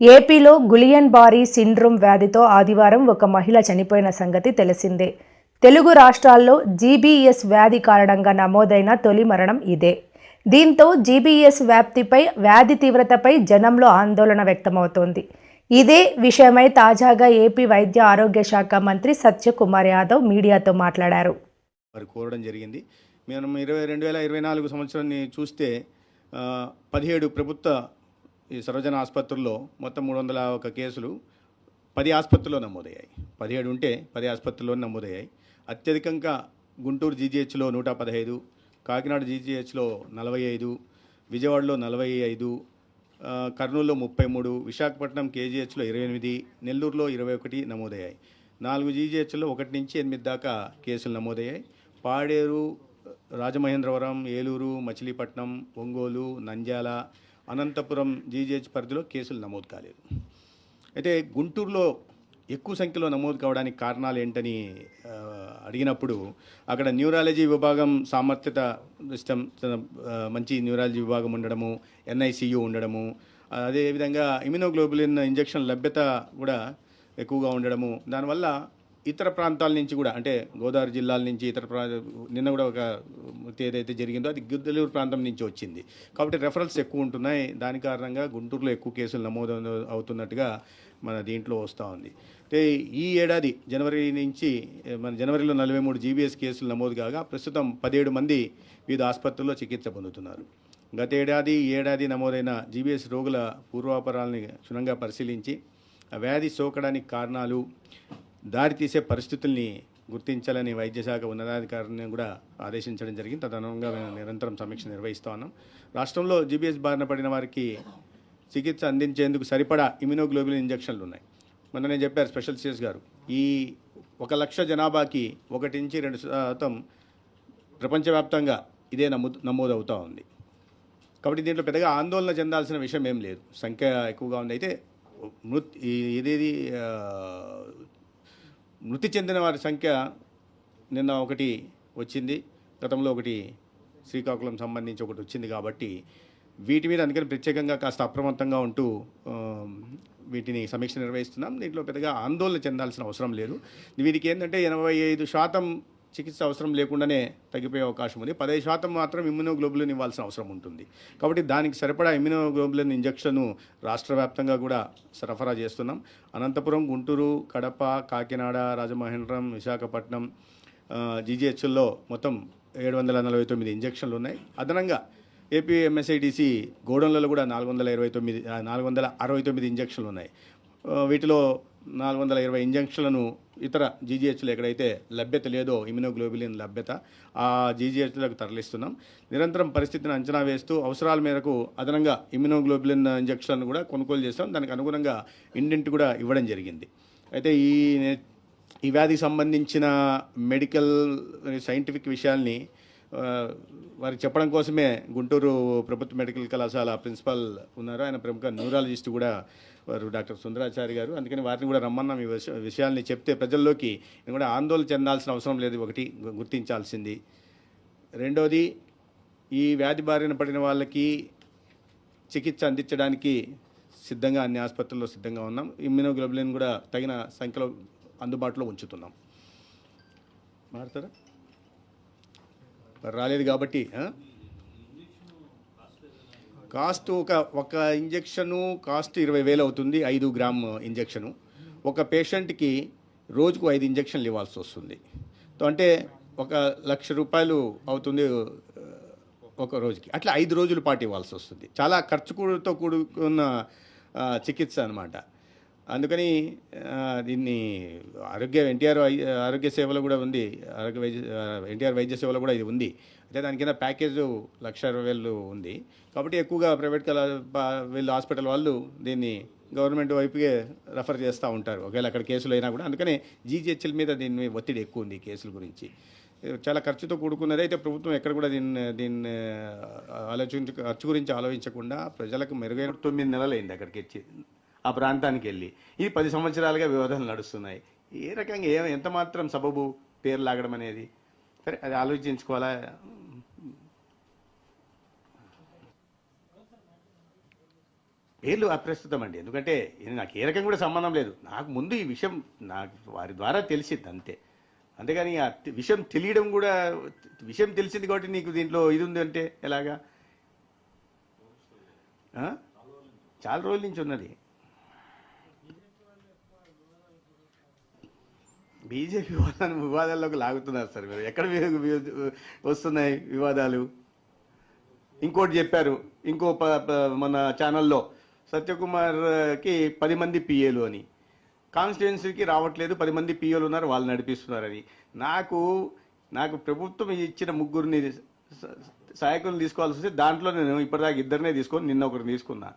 ఏపీలో గులియన్ బారీ సిండ్రోమ్ వ్యాధితో ఆదివారం ఒక మహిళ చనిపోయిన సంగతి తెలిసిందే. తెలుగు రాష్ట్రాల్లో జీబీఎస్ వ్యాధి కారణంగా నమోదైన తొలి మరణం ఇదే. దీంతో జీబీఎస్ వ్యాప్తిపై వ్యాధి తీవ్రతపై జనంలో ఆందోళన వ్యక్తమవుతోంది. ఇదే విషయమై తాజాగా ఏపీ వైద్య ఆరోగ్య శాఖ మంత్రి సత్యకుమార్ యాదవ్ మీడియాతో మాట్లాడారు. వారు కోరడం జరిగింది. మేము ఇరవై రెండు వేల ఇరవై నాలుగు సంవత్సరాన్ని చూస్తే పదిహేడు ప్రభుత్వ ఈ సర్వజన ఆసుపత్రుల్లో మొత్తం మూడు వందల ఒక కేసులు పది ఆసుపత్రుల్లో నమోదయ్యాయి. పదిహేడు ఉంటే పది ఆసుపత్రుల్లో నమోదయ్యాయి. అత్యధికంగా గుంటూరు జీజీహెచ్లో నూట పదహైదు కాకినాడ జీజీహెచ్లో నలభై ఐదు విజయవాడలో నలభై ఐదు కర్నూలులో ముప్పై మూడు విశాఖపట్నం కేజీహెచ్లో ఇరవై ఎనిమిది నెల్లూరులో ఇరవై ఒకటి నమోదయ్యాయి. నాలుగు జీజీహెచ్లో ఒకటి నుంచి ఎనిమిది దాకా కేసులు నమోదయ్యాయి. పాడేరు రాజమహేంద్రవరం ఏలూరు మచిలీపట్నం ఒంగోలు నంద్యాల అనంతపురం జీజీహెచ్ పరిధిలో కేసులు నమోదు కాలేదు. అయితే గుంటూరులో ఎక్కువ సంఖ్యలో నమోదు కావడానికి కారణాలు ఏంటని అడిగినప్పుడు అక్కడ న్యూరాలజీ విభాగం సామర్థ్యత సిస్టమ్ మంచి న్యూరాలజీ విభాగం ఉండడము ఎన్ఐసియు ఉండడము అదేవిధంగా ఇమ్యునోగ్లోబులిన్ ఇంజెక్షన్ లభ్యత కూడా ఎక్కువగా ఉండడము దానివల్ల ఇతర ప్రాంతాల నుంచి కూడా అంటే గోదావరి జిల్లాల నుంచి ఇతర ప్రా నిన్న కూడా ఒక ఏదైతే జరిగిందో అది గిద్దలూరు ప్రాంతం నుంచి వచ్చింది. కాబట్టి రెఫరల్స్ ఎక్కువ ఉంటున్నాయి. దాని కారణంగా గుంటూరులో ఎక్కువ కేసులు నమోదు అవుతున్నట్టుగా మన దీంట్లో వస్తూ ఉంది. అయితే ఈ ఏడాది జనవరి నుంచి మన జనవరిలో నలభై మూడు జీబీఎస్ కేసులు నమోదు కాగా ప్రస్తుతం పదిహేడు మంది వివిధ ఆసుపత్రుల్లో చికిత్స పొందుతున్నారు. గత ఏడాది ఏడాది నమోదైన జీబీఎస్ రోగుల పూర్వాపరాలని క్షుణ్ణంగా పరిశీలించి వ్యాధి సోకడానికి కారణాలు దారితీసే పరిస్థితుల్ని గుర్తించాలని వైద్యశాఖ ఉన్నతాధికారిని కూడా ఆదేశించడం జరిగింది. తదనుగుణంగా మేము నిరంతరం సమీక్ష నిర్వహిస్తూ ఉన్నాం. రాష్ట్రంలో జీబీఎస్ బారిన పడిన వారికి చికిత్స అందించేందుకు సరిపడా ఇమ్యునోగ్లోబులిన్ ఇంజక్షన్లు ఉన్నాయి. మొన్న నేను చెప్పారు స్పెషల్ సిఎస్ గారు ఈ ఒక లక్ష జనాభాకి ఒకటి నుంచి రెండు శాతం ప్రపంచవ్యాప్తంగా ఇదే నమో నమోదవుతూ ఉంది. కాబట్టి దీంట్లో పెద్దగా ఆందోళన చెందాల్సిన విషయం ఏం లేదు. సంఖ్య ఎక్కువగా ఉంది అయితే మృత్ ఇదేది మృతి చెందిన వారి సంఖ్య నిన్న ఒకటి వచ్చింది. గతంలో ఒకటి శ్రీకాకుళం సంబంధించి ఒకటి వచ్చింది కాబట్టి వీటి మీద అందుకని ప్రత్యేకంగా కాస్త అప్రమత్తంగా ఉంటూ వీటిని సమీక్ష నిర్వహిస్తున్నాం. దీంట్లో పెద్దగా ఆందోళన చెందాల్సిన అవసరం లేదు. వీరికి ఏంటంటే ఎనభై ఐదు శాతం చికిత్స అవసరం లేకుండానే తగ్గిపోయే అవకాశం ఉంది. పదహైదు శాతం మాత్రం ఇమ్యునోగ్లోబులిన్ ఇవ్వాల్సిన అవసరం ఉంటుంది. కాబట్టి దానికి సరిపడా ఇమ్యునోగ్లోబులిన్ ఇంజక్షన్ను రాష్ట్ర వ్యాప్తంగా కూడా సరఫరా చేస్తున్నాం. అనంతపురం గుంటూరు కడప కాకినాడ రాజమహేంద్రం విశాఖపట్నం జీజీహెచ్ల్లో మొత్తం ఏడు వందల నలభై తొమ్మిది ఇంజక్షన్లు ఉన్నాయి. అదనంగా ఏపీ ఎంఎస్ఐడిసి గోడౌన్లలో కూడా నాలుగు వందల ఇరవై తొమ్మిది నాలుగు వందల అరవై తొమ్మిది ఇంజక్షన్లు ఉన్నాయి. వీటిలో నాలుగు వందల ఇరవై ఇంజెక్షన్లను ఇతర జీజీహెచ్లు ఎక్కడైతే లభ్యత లేదో ఇమ్యునోగ్లోబులిన్ లభ్యత ఆ జీజీహెచ్లకు తరలిస్తున్నాం. నిరంతరం పరిస్థితిని అంచనా వేస్తూ అవసరాల మేరకు అదనంగా ఇమ్యునోగ్లోబులిన్ ఇంజెక్షన్లను కూడా కొనుగోలు చేస్తాం. దానికి అనుగుణంగా ఇండింటి కూడా ఇవ్వడం జరిగింది. అయితే ఈ నే- ఈ వ్యాధికి సంబంధించిన మెడికల్ సైంటిఫిక్ విషయాల్ని వారికి చెప్పడం కోసమే గుంటూరు ప్రభుత్వ మెడికల్ కళాశాల ప్రిన్సిపల్ ఉన్నారు. ఆయన ప్రముఖ న్యూరాలజిస్ట్ కూడా వారు డాక్టర్ సుందరాచారి గారు. అందుకని వారిని కూడా రమ్మన్నాం ఈ విషయాల్ని చెప్తే ప్రజల్లోకి కూడా ఆందోళన చెందాల్సిన అవసరం లేదు ఒకటి గుర్తించాల్సింది. రెండోది ఈ వ్యాధి బారిన పడిన వాళ్ళకి చికిత్స అందించడానికి సిద్ధంగా అన్ని ఆసుపత్రుల్లో సిద్ధంగా ఉన్నాం. ఇమ్యూనోగ్లోబులిన్ కూడా తగిన సంఖ్యలో అందుబాటులో ఉంచుతున్నాం. మారుతారా మరి రాలేదు కాబట్టి కాస్ట్ ఒక ఒక ఇంజెక్షను కాస్ట్ ఇరవై వేలు అవుతుంది ఐదు గ్రామ్ ఇంజెక్షను. ఒక పేషెంట్కి రోజుకు ఐదు ఇంజెక్షన్లు ఇవ్వాల్సి వస్తుంది. అంటే ఒక లక్ష రూపాయలు అవుతుంది ఒక రోజుకి. అట్లా ఐదు రోజుల పాటు ఇవ్వాల్సి వస్తుంది. చాలా ఖర్చుతో కూడుకున్న చికిత్స అనమాట అందుకని దీన్ని ఆరోగ్య ఎన్టీఆర్ వై- ఆరోగ్య సేవలో కూడా ఉంది. ఆరోగ్య వైద్య ఎన్టీఆర్ వైద్య సేవలో కూడా ఇది ఉంది. అయితే దాని కింద ప్యాకేజ్ లక్ష ఇరవై వేలు ఉంది. కాబట్టి ఎక్కువగా ప్రైవేట్ కళా వీళ్ళు హాస్పిటల్ వాళ్ళు దీన్ని గవర్నమెంట్ వైపుకే రెఫర్ చేస్తూ ఉంటారు. ఒకవేళ అక్కడ కేసులు అయినా కూడా. అందుకనే జీజీహెచ్ఎల్ మీద దీని ఒత్తిడి ఎక్కువ ఉంది కేసుల గురించి. చాలా ఖర్చుతో కూడుకున్నది అయితే ప్రభుత్వం ఎక్కడ కూడా దీన్ని దీన్ని ఆలోచించ ఖర్చు గురించి ఆలోచించకుండా ప్రజలకు మెరుగైన తొమ్మిది నెలలు అయింది అక్కడికి వచ్చి. ఆ ప్రాంతానికి వెళ్ళి ఇది పది సంవత్సరాలుగా వివాదాలు నడుస్తున్నాయి. ఏ రకంగా ఏ ఎంత మాత్రం సబబు పేరు లాగడం అనేది? సరే అది ఆలోచించుకోవాలా? పేర్లు అప్రస్తుతం అండి. ఎందుకంటే ఇది నాకు ఏ రకం కూడా సంబంధం లేదు. నాకు ముందు ఈ విషయం నాకు వారి ద్వారా తెలిసింది అంతే. అంతేగాని ఆ విషయం తెలియడం కూడా విషయం తెలిసింది కాబట్టి నీకు దీంట్లో ఇది ఉంది అంటే ఎలాగా? చాలా రోజుల నుంచి ఉన్నది. బీజేపీ వాళ్ళని వివాదాల్లోకి లాగుతున్నారు సార్ మీరు. ఎక్కడ వి- వస్తున్నాయి వివాదాలు? ఇంకోటి చెప్పారు ఇంకో ప- మన ఛానల్లో సత్యకుమార్కి పది మంది పిఏలు అని. కాన్స్టిట్యున్సీకి రావట్లేదు పది మంది పిఏలు ఉన్నారు వాళ్ళు నడిపిస్తున్నారని. నాకు నాకు ప్రభుత్వం ఇచ్చిన ముగ్గురిని స- సహాయకులను తీసుకోవాల్సి వస్తే దాంట్లో నేను ఇప్పటిదాకా ఇద్దరినే తీసుకొని నిన్న ఒకరిని తీసుకున్నా.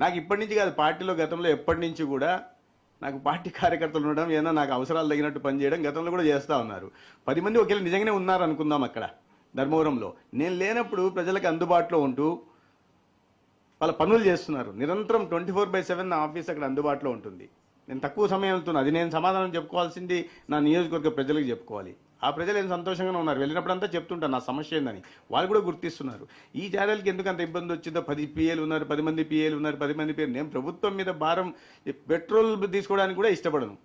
నాకు ఇప్పటి నుంచి కాదు పార్టీలో గతంలో ఎప్పటి నుంచి కూడా నాకు పార్టీ కార్యకర్తలు ఉండడం ఏదైనా నాకు అవసరాలు తగినట్టు పనిచేయడం గతంలో కూడా చేస్తూ ఉన్నారు. పది మంది ఒకవేళ నిజంగానే ఉన్నారు అనుకుందాం అక్కడ ధర్మవరంలో. నేను లేనప్పుడు ప్రజలకు అందుబాటులో ఉంటూ వాళ్ళ పనులు చేస్తున్నారు. నిరంతరం ట్వంటీ ఫోర్ బై సెవెన్ నా ఆఫీస్ అక్కడ అందుబాటులో ఉంటుంది. నేను తక్కువ సమయం వెళ్తున్నాను అది నేను సమాధానం చెప్పుకోవాల్సింది నా నియోజకవర్గ ప్రజలకు చెప్పుకోవాలి. ఆ ప్రజలు ఏం సంతోషంగానే ఉన్నారు. వెళ్ళినప్పుడంతా చెప్తుంటారు నా సమస్య ఏందని. వాళ్ళు కూడా గుర్తిస్తున్నారు. ఈ ఛానల్కి ఎందుకు అంత ఇబ్బంది వచ్చిందో పది పిఏలు ఉన్నారు పది మంది పిఏలు ఉన్నారు పది మంది పిఏలు. నేను ప్రభుత్వం మీద భారం పెట్రోల్ తీసుకోవడానికి కూడా ఇష్టపడను.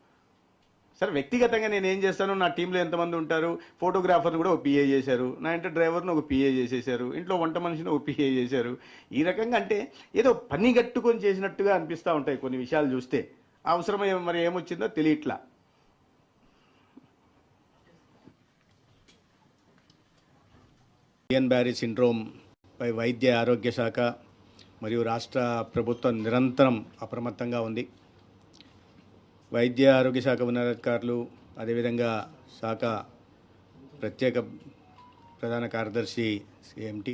సరే వ్యక్తిగతంగా నేను ఏం చేస్తాను? నా టీంలో ఎంతమంది ఉంటారు? ఫోటోగ్రాఫర్ని కూడా ఒక పిఏ చేశారు. నా ఇంట్లో డ్రైవర్ను ఒక పిఏ చేసేశారు. ఇంట్లో వంట మనిషిని ఒక పిఏ చేశారు. ఈ రకంగా అంటే ఏదో పని కట్టుకొని చేసినట్టుగా అనిపిస్తూ ఉంటాయి కొన్ని విషయాలు చూస్తే. అవసరమై ఏం- మరి ఏమొచ్చిందో తెలియట్లా. ఇయన్ బ్యారీ సిండ్రోమ్ పై వైద్య ఆరోగ్య శాఖ మరియు రాష్ట్ర ప్రభుత్వం నిరంతరం అప్రమత్తంగా ఉంది. వైద్య ఆరోగ్య శాఖ ఉన్నతాధికారులు అదేవిధంగా శాఖ ప్రత్యేక ప్రధాన కార్యదర్శి సిఎంటి